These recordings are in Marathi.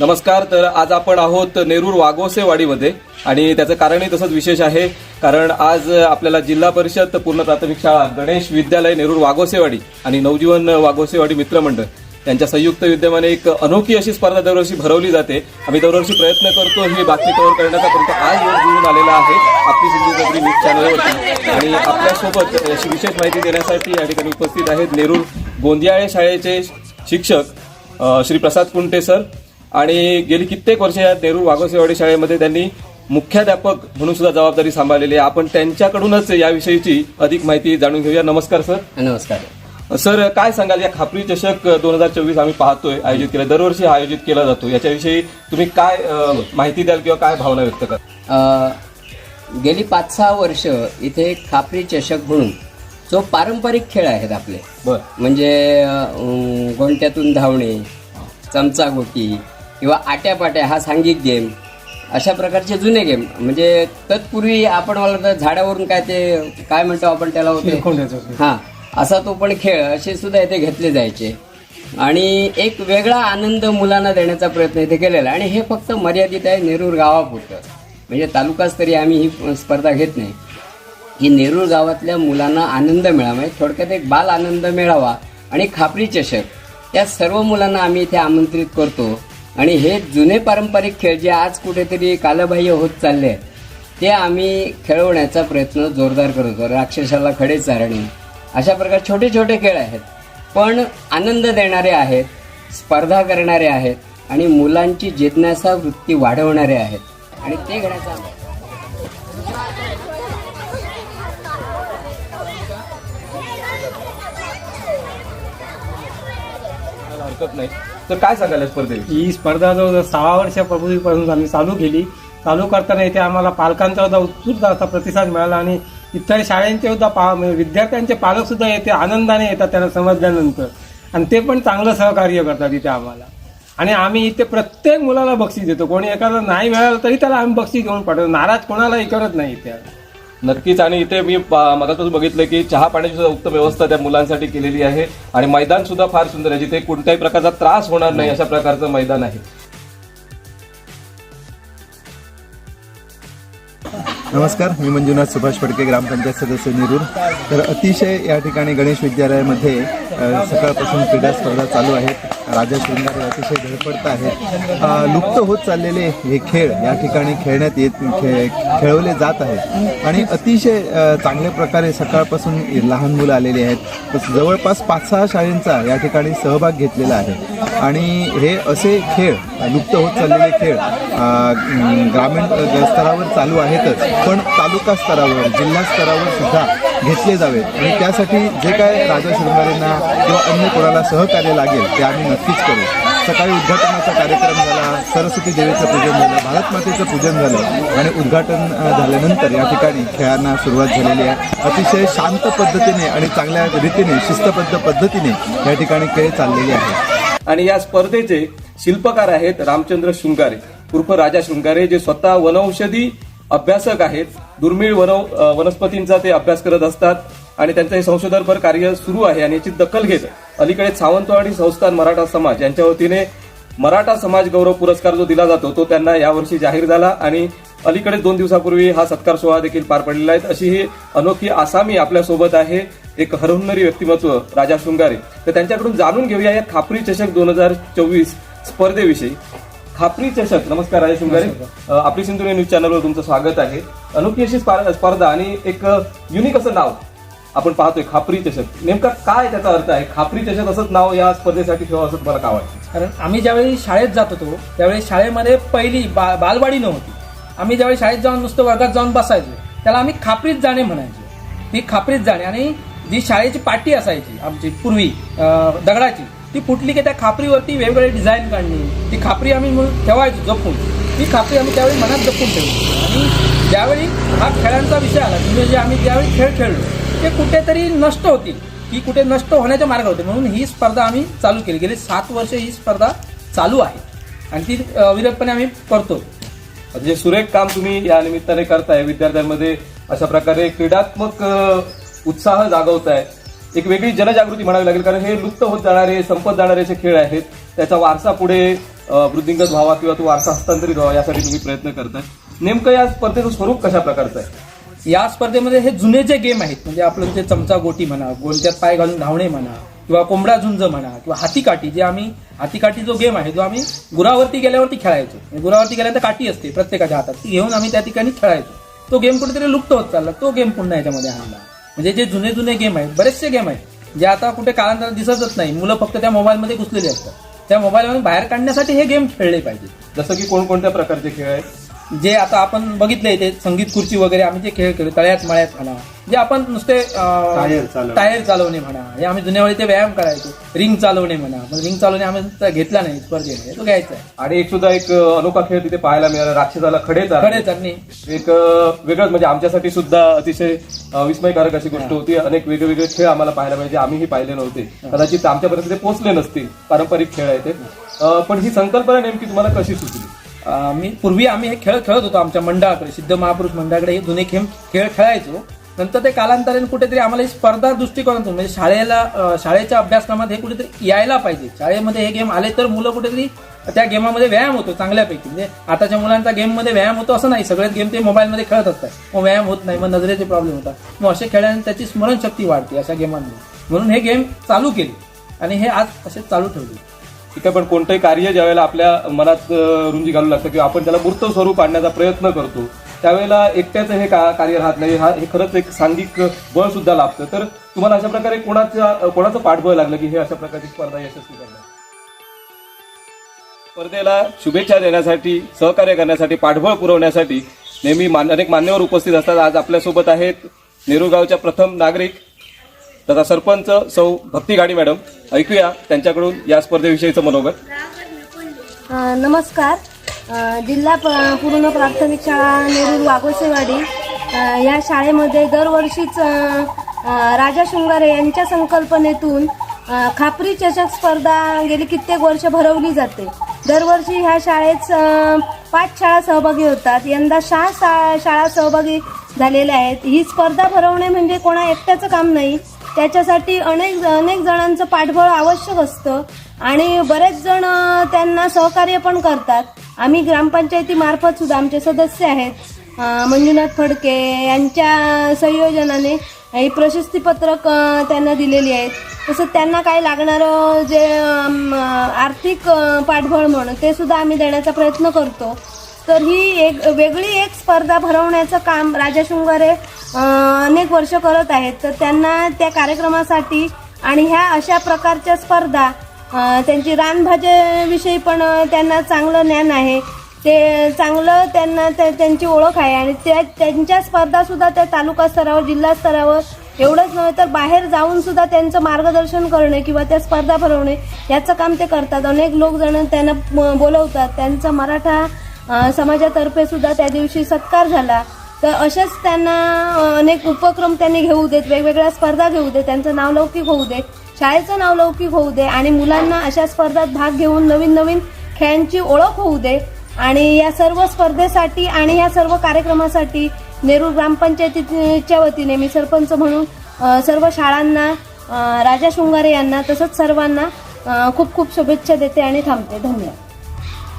नमस्कार तर आज आपण आहोत नेरूर वाघोसेवाडीमध्ये आणि त्याचं कारणही तसंच विशेष आहे कारण आज आपल्याला जिल्हा परिषद पूर्ण प्राथमिक शाळा गणेश विद्यालय नेरूर वाघोसेवाडी आणि नवजीवन वाघोसेवाडी मित्रमंडळ त्यांच्या संयुक्त विद्यमाने एक अनोखी अशी स्पर्धा दरवर्षी भरवली जाते. आम्ही दरवर्षी प्रयत्न करतो ही बातमी कव्हर करण्याचा परंतु आज वर जुळून आलेला आहे. आपली सिंधू न्यूज चॅनलवरती आणि आपल्यासोबत अशी विशेष माहिती देण्यासाठी या ठिकाणी उपस्थित आहेत नेरूर गोंदियाळे शाळेचे शिक्षक श्री प्रसाद कुंटे सर. आणि गेली कित्येक वर्ष या नेहरू वाघोसेवाडी शाळेमध्ये त्यांनी मुख्याध्यापक म्हणून सुद्धा जबाबदारी सांभाळलेली आहे. आपण त्यांच्याकडूनच याविषयीची अधिक माहिती जाणून घेऊया. नमस्कार सर. नमस्कार. सर काय सांगाल? या खापरी चषक दोन हजार चोवीस आम्ही पाहतोय आयोजित केला दरवर्षी आयोजित केला जातो. याच्याविषयी तुम्ही काय माहिती द्याल किंवा काय भावना व्यक्त कराल अ, गेली पाच सहा वर्ष इथे खापरी चषक म्हणून जो पारंपरिक खेळ आहेत आपले. बर. म्हणजे गोंट्यातून धावणे चमचा गोटी किंवा आट्यापाट्या हा सांघिक गेम अशा प्रकारचे जुने गेम म्हणजे तत्पूर्वी आपण मला वाटतं झाडावरून काय ते काय म्हणतो आपण त्याला होते? हा असा तो पण खेळ असे सुद्धा इथे घेतले जायचे. आणि एक वेगळा आनंद मुलांना देण्याचा प्रयत्न इथे केलेला आणि हे फक्त मर्यादित आहे नेरूर गावापुरतं. म्हणजे तालुकास्तरी आम्ही ही स्पर्धा घेत नाही. की नेरूर गावातल्या मुलांना आनंद मिळावा. म्हणजे थोडक्यात एक बाल आनंद मिळावा आणि खापरी चषक. या सर्व मुलांना आम्ही इथे आमंत्रित करतो. आणि हे जुने पारंपरिक खेळ जे आज कुठेतरी कालबाह्य होत चालले आहेत ते आम्ही खेळवण्याचा प्रयत्न जोरदार करतो राक्षसाला खडे चारणे अशा प्रकार छोटे छोटे खेळ आहेत. पण आनंद देणारे आहेत स्पर्धा करणारे आहेत आणि मुलांची जिज्ञासा वृत्ती वाढवणारे आहेत. आणि ते घडायचं हरकत नाही. तर काय सांगाल या स्पर्धेविषयी? ही स्पर्धा जवळजवळ सहा वर्षापूर्वीपासून आम्ही चालू केली. चालू करताना इथे आम्हाला पालकांचा सुद्धा उत्स्फूर्त असा प्रतिसाद मिळाला आणि इतर शाळेंचे सुद्धा पा म्हणजे विद्यार्थ्यांचे पालक सुद्धा येते आनंदाने येतात त्यांना समजल्यानंतर. आणि ते पण चांगलं सहकार्य करतात इथे आम्हाला. आणि आम्ही इथे प्रत्येक मुलाला बक्षीस देतो. कोणी एखादा नाही मिळालं तरी त्याला आम्ही बक्षीस घेऊन पाठवतो. नाराज कोणालाही करत नाही इथे. नक्कीच. आणि इथे मी मगापासून बघितलं की चहा पाण्याची सुद्धा उत्तम व्यवस्था त्या मुलांसाठी केलेली आहे. आणि मैदान सुद्धा फार सुंदर आहे जिथे कोणत्याही प्रकारचा त्रास होणार नाही अशा प्रकारचं मैदान आहे. नमस्कार मी मंजुनाथ सुभाष फडके ग्रामपंचायत सदस्य निरूर. तर अतिशय या ठिकाणी गणेश विद्यालयामध्ये सकाळपासून क्रीडा स्पर्धा चालू आहेत. राजा शृंगारे अतिशय धडपडत आहेत. लुप्त होत चाललेले हे खेळ या ठिकाणी खेळण्यात येत खे खेळवले जात आहेत. आणि अतिशय चांगल्या प्रकारे सकाळपासून लहान मुलं आलेली आहेत. तसं जवळपास पाच सहा शाळेंचा या ठिकाणी सहभाग घेतलेला आहे. आणि हे असे खेळ लुप्त होत चाललेले खेळ ग्रामीण स्तरावर चालू आहेतच. पण तालुका स्तरावर जिल्हा स्तरावर सुद्धा घेतले जावेत. आणि त्यासाठी जे काय राजा शृंगारेंना किंवा अन्य कोणाला सहकार्य लागेल ते आम्ही नक्कीच करू. सकाळी उद्घाटनाचा कार्यक्रम झाला सरस्वती देवीचं पूजन झालं भारत मातेचं पूजन झालं आणि उद्घाटन झाल्यानंतर या ठिकाणी खेळांना सुरुवात झालेली आहे. अतिशय शांत पद्धतीने आणि चांगल्या रीतीने शिस्तबद्ध पद्धतीने या ठिकाणी खेळ चाललेले आहेत. आणि या स्पर्धेचे शिल्पकार आहेत रामचंद्र शृंगारे उर्फ राजा शृंगारे जे स्वतः वनौषधी अभ्यासक आहेत. दुर्मिळ वन वनस्पतींचा ते अभ्यास करत असतात. आणि त्यांचं हे संशोधनपर कार्य सुरू आहे आणि याची दखल घेत अलीकडे सावंतवाडी संस्थान मराठा समाज यांच्या वतीने मराठा समाज गौरव पुरस्कार जो दिला जातो तो त्यांना यावर्षी जाहीर झाला आणि अलीकडे दोन दिवसापूर्वी हा सत्कार सोहळा देखील पार पडलेला आहे. अशी ही अनोखी आसामी आपल्यासोबत आहे एक हरहुन्नरी व्यक्तिमत्व राजा शृंगारे. तर त्यांच्याकडून जाणून घेऊया या खापरी चषक दोन हजार चोवीस स्पर्धेविषयी. खापरी चषक नमस्कार राजा शृंगारे. आपली सिंधुरी न्यूज चॅनलवर तुमचं स्वागत आहे. अनोखी अशी स्पार- स्पर्धा आणि एक युनिक असं नाव आपण पाहतोय खापरी चषक. नेमका काय त्याचा अर्थ आहे? खापरी चषक असंच नाव या स्पर्धेसाठी ठेवा असं तुम्हाला का वाटतं? कारण आम्ही ज्यावेळी शाळेत जात होतो त्यावेळी शाळेमध्ये पहिली बा बालवाडी नव्हती. आम्ही ज्यावेळी शाळेत जाऊन नुसतं वर्गात जाऊन बसायचो त्याला आम्ही खापरीत जाणे म्हणायचो. ती खापरीत जाणे आणि जी शाळेची पाटी असायची आमची पूर्वी दगडाची ती फुटली की त्या खापरीवरती वेगवेगळे डिझाईन काढणे. ती खापरी आम्ही ठेवायचो जपून. ती खापरी आम्ही त्यावेळी मनात जपून ठेवली. आणि ज्यावेळी हा खेळांचा विषय आला म्हणजे जे आम्ही ज्यावेळी खेळ खेळलो ते कुठेतरी नष्ट होतील. ही कुठे नष्ट होण्याच्या मार्ग होते. म्हणून ही स्पर्धा आम्ही चालू केली. गेली सात वर्ष ही स्पर्धा चालू आहे. आणि ती अविरतपणे आम्ही करतो जे म्हणजे सुरेख काम तुम्ही या निमित्ताने करताय. विद्यार्थ्यांमध्ये अशा प्रकारे क्रीडात्मक उत्साह जागवताय. एक वेगळी जनजागृती म्हणावी लागेल कारण हे लुप्त होत जाणारे संपत जाणारे असे खेळ आहेत. त्याचा वारसा पुढे वृद्धिंगत व्हावा किंवा तो वारसा हस्तांतरित व्हावा यासाठी तुम्ही प्रयत्न करताय. नेमकं या स्पर्धेचं स्वरूप कशा प्रकारचं आहे? या स्पर्धेमध्ये हे जुने जे गेम आहेत म्हणजे आपलं जे चमचा गोटी म्हणा गोलक्यात पाय घालून धावणे म्हणा किंवा कोंबडा झुंज म्हणा किंवा हातीकाठी जे आम्ही हातीकाठी जो गेम आहे जो आम्ही गुरावरती गेल्यावरती खेळायचो. म्हणजे गुरावरती गेल्यानंतर काठी असते प्रत्येकाच्या हातात ती घेऊन आम्ही त्या ठिकाणी खेळायचो. तो गेम कुठेतरी लुप्त होत चालला तो गेम पुन्हा याच्यामध्ये आणला. म्हणजे जे जुने जुने गेम आहेत बरेचसे गेम आहेत जे आता कुठे कालांतरात दिसतच नाही. मुलं फक्त त्या मोबाईलमध्ये घुसलेली असतात. त्या मोबाईलमधून बाहेर काढण्यासाठी हे गेम खेळले पाहिजे. जसं की कोणकोणत्या प्रकारचे खेळ आहेत? जे आता आपण बघितले ते संगीत खुर्ची वगैरे आम्ही जे खेळ खेळतो तळ्यात मळ्यात म्हणा जे आपण नुसते टायर चालवणे. म्हणा हे आम्ही जुन्या वेळी ते व्यायाम करायचो रिंग चालवणे म्हणा पण रिंग चालवणे आम्ही घेतला नाही स्पर्धेमध्ये तो घ्यायचा आणि एक सुद्धा एक अनोखा खेळ तिथे पाहायला मिळाला राक्षसाला खडे. खडे चढणे एक वेगळंच म्हणजे आमच्यासाठी सुद्धा अतिशय विस्मयकारक अशी गोष्ट होती. अनेक वेगवेगळे खेळ आम्हाला पाहायला मिळाले आम्हीही पाहिले नव्हते. कदाचित आमच्यापर्यंत ते पोहोचले नसतील. पारंपरिक खेळ आहे ते. पण ही संकल्पना नेमकी तुम्हाला कशी सुचली? मी पूर्वी आम्ही हे खेळ खेळत होतो आमच्या मंडळाकडे सिद्ध महापुरुष मंडळाकडे हे जुने खेळ खेळ खेळायचो. नंतर ते कालांतराने कुठेतरी आम्हाला ही स्पर्धा दृष्टिकोनातून म्हणजे शाळेला शाळेच्या अभ्यासक्रमात हे कुठेतरी यायला पाहिजे. शाळेमध्ये हे गेम आले तर मुलं कुठेतरी त्या गेमामध्ये व्यायाम होतो चांगल्यापैकी. म्हणजे आताच्या मुलांचा गेममध्ये व्यायाम होतो असं नाही. सगळेच गेम ते मोबाईलमध्ये खेळत असतात. मग व्यायाम होत नाही मग नजरेचे प्रॉब्लेम होतात. मग असे खेळल्याने त्याची स्मरणशक्ती वाढते अशा गेमांमध्ये म्हणून हे गेम चालू केले आणि हे आज असे चालू ठेवले. इथं पण कोणतंही कार्य ज्यावेळेला आपल्या मनात रुंजी घालू लागतं किंवा आपण त्याला मूर्त स्वरूप आणण्याचा प्रयत्न करतो त्यावेळेला एकट्याचं हे का- कार्य राहत नाही. हा हे खरंच एक सांघिक बळ सुद्धा लागतं तर तुम्हाला अशा प्रकारे कोणाच्या कोणाचं पाठबळ लागलं की हे अशा प्रकारची स्पर्धा यशस्वी करणार? स्पर्धेला शुभेच्छा देण्यासाठी सहकार्य करण्यासाठी पाठबळ पुरवण्यासाठी नेहमी मान अनेक मान्यवर उपस्थित असतात. आज आपल्यासोबत आहेत नेरुगावच्या प्रथम नागरिक तथा सरपंच सौ भक्ती गाडी मॅडम ऐकूया त्यांच्याकडून या स्पर्धेविषयीचं मनोगत. नमस्कार. जिल्हा प- पूर्ण प्राथमिक शाळा नेरूर वाघोसेवाडी या शाळेमध्ये दरवर्षीच राजा शृंगारे यांच्या संकल्पनेतून खापरी चषक स्पर्धा गेली कित्येक वर्ष भरवली जाते. दरवर्षी ह्या शाळेत पाच शाळा सहभागी होतात. यंदा सहा शा- शाळा सहभागी झालेल्या आहेत. ही स्पर्धा भरवणे म्हणजे कोणा एकट्याचं काम नाही. त्याच्यासाठी अनेक अनेक जणांचं पाठबळ आवश्यक असतं. आणि बरेच जण त्यांना सहकार्य पण करतात. आम्ही ग्रामपंचायतीमार्फत सुद्धा आमचे सदस्य आहेत. मंजुनाथ फडके यांच्या संयोजनाने ही प्रशस्तीपत्रक त्यांना दिलेली आहेत तसंच त्यांना काय लागणारं जे आर्थिक पाठबळ म्हणून ते सुद्धा आम्ही देण्याचा प्रयत्न करतो. तर ही एक वेगळी एक स्पर्धा भरवण्याचं काम राजा शृंगारे अनेक वर्ष करत आहेत. तर त्यांना त्या कार्यक्रमासाठी आणि ह्या अशा प्रकारच्या स्पर्धा त्यांची रानभाज्याविषयी पण त्यांना चांगलं ज्ञान आहे. ते चांगलं त्यांना त्या- त्यांची ओळख आहे आणि त्या त्यांच्या स्पर्धासुद्धा त्या तालुका स्तरावर जिल्हा स्तरावर एवढंच नव्हे तर बाहेर जाऊन सुद्धा त्यांचं मार्गदर्शन करणे किंवा त्या स्पर्धा भरवणे याचं काम ते करतात. अनेक लोकजण त्यांना बोलवतात. त्यांचा मराठा समाजातर्फे सुद्धा त्या दिवशी सत्कार झाला. तर असेच त्यांना अनेक उपक्रम त्यांनी घेऊ देत वेगवेगळ्या स्पर्धा घेऊ देत त्यांचं नावलौकिक होऊ दे शाळेचं नावलौकिक होऊ दे आणि मुलांना अशा स्पर्धात भाग घेऊन नवीन नवीन खेळांची ओळख होऊ दे. आणि या सर्व स्पर्धेसाठी आणि या सर्व कार्यक्रमासाठी नेरूळ ग्रामपंचायतीच्या वतीने मी सरपंच म्हणून सर्व शाळांना राजा शृंगारे यांना तसंच सर्वांना खूप खूप शुभेच्छा देते आणि थांबते. धन्यवाद.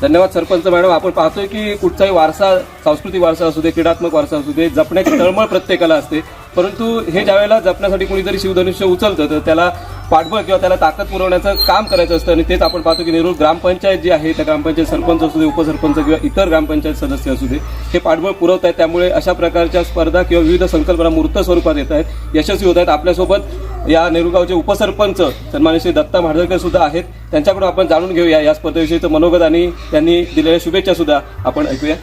धन्यवाद सरपंच मॅडम. आपण पाहतोय की कुठचाही वारसा सांस्कृतिक वारसा असू दे क्रीडात्मक वारसा असू दे जपण्याची तळमळ प्रत्येकाला असते. परंतु हे ज्यावेळेला जपण्यासाठी कोणीतरी शिवधनुष्य उचलतं तर त्याला पाठबळ किंवा त्याला ताकद पुरवण्याचं काम करायचं असतं. आणि तेच आपण पाहतो की नेरूळ ग्रामपंचायत जी आहे त्या ग्रामपंचायत सरपंच असू दे उपसरपंच किंवा इतर ग्रामपंचायत सदस्य असू दे हे पाठबळ पुरवत आहेत. त्यामुळे अशा प्रकारच्या स्पर्धा किंवा विविध संकल्पना मूर्त स्वरूपात येत आहेत. यशस्वी होत आहेत. आपल्यासोबत या नेहरूगावचे उपसरपंच सन्मान्य श्री दत्ता म्हाडरकर सुद्धा आहेत. त्यांच्याकडून आपण जाणून घेऊया या स्पर्धेविषयीचं मनोगत आणि त्यांनी दिलेल्या शुभेच्छा सुद्धा आपण ऐकूया.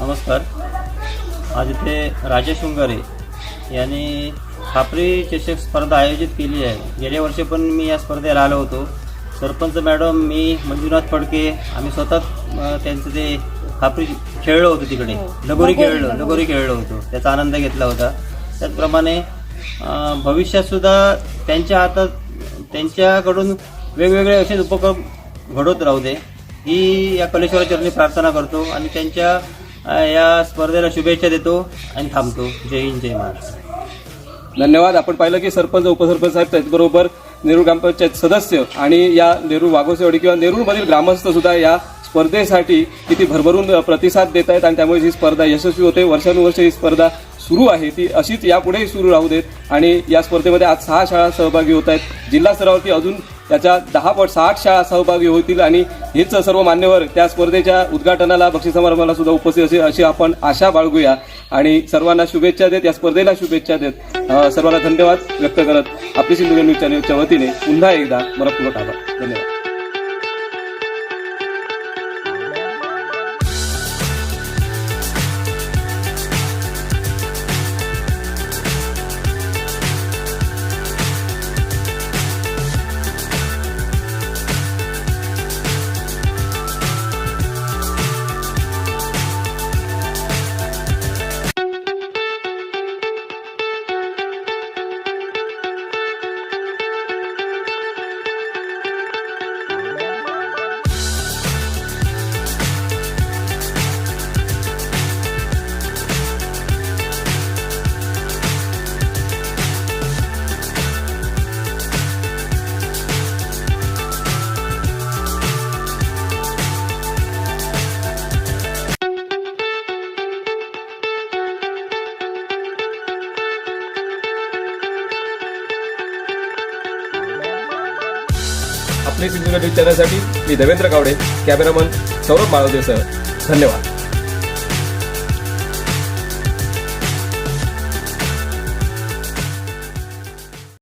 नमस्कार. आज इथे राजा शृंगारे यांनी खापरी चषक स्पर्धा आयोजित केली आहे. गेल्या वर्षी पण मी या स्पर्धेला आलो होतो. सरपंच मॅडम मी मंजुनाथ फडके आम्ही स्वतः त्यांचं ते खापरी खेळलो होतो तिकडे लगोरी खेळलो लगोरी. खेळलो होतो. त्याचा आनंद घेतला होता. त्याचप्रमाणे अ, भविष्यात सुद्धा त्यांच्या हातात त्यांच्याकडून वेगवेगळे असेच उपक्रम घडवत राहू दे. ही या कलेश्वराचरणी प्रार्थना करतो आणि त्यांच्या या स्पर्धेला शुभेच्छा देतो आणि थांबतो. जय हिंद जय महाराष्ट्र. धन्यवाद. आपण पाहिलं की सरपंच उपसरपंच साहेब त्याचबरोबर नेरूळ ग्रामपंचायत सदस्य आणि या नेरूळ वाघोसेवाडी किंवा नेरूळमधील ग्रामस्थ सुद्धा या स्पर्धेसाठी किती भरभरून प्रतिसाद देत आहेत आणि त्यामुळे ही स्पर्धा यशस्वी होते. वर्षानुवर्ष ही स्पर्धा सुरू आहे. ती अशीच यापुढेही सुरू राहू देत आणि या स्पर्धेमध्ये आज सहा शाळा सहभागी होत आहेत. जिल्हा स्तरावरती अजून त्याच्या दहा पट साठ शाळा सहभागी होतील आणि हेच सर्व मान्यवर त्या स्पर्धेच्या उद्घाटनाला बक्षीस समारंभाला सुद्धा उपस्थित असेल अशी आपण आशा बाळगूया. आणि सर्वांना शुभेच्छा देत या स्पर्धेला शुभेच्छा देत सर्वांना धन्यवाद व्यक्त करत आपली सिंधुदुर्ग न्यूज चॅनलच्या वतीने पुन्हा एकदा मनपूर्वक आभार. धन्यवाद. आपली सिंधू न्यूज चॅनलसाठी मी देवेंद्र गावडे कॅमेरामन सौरभ माळवदेसह धन्यवाद.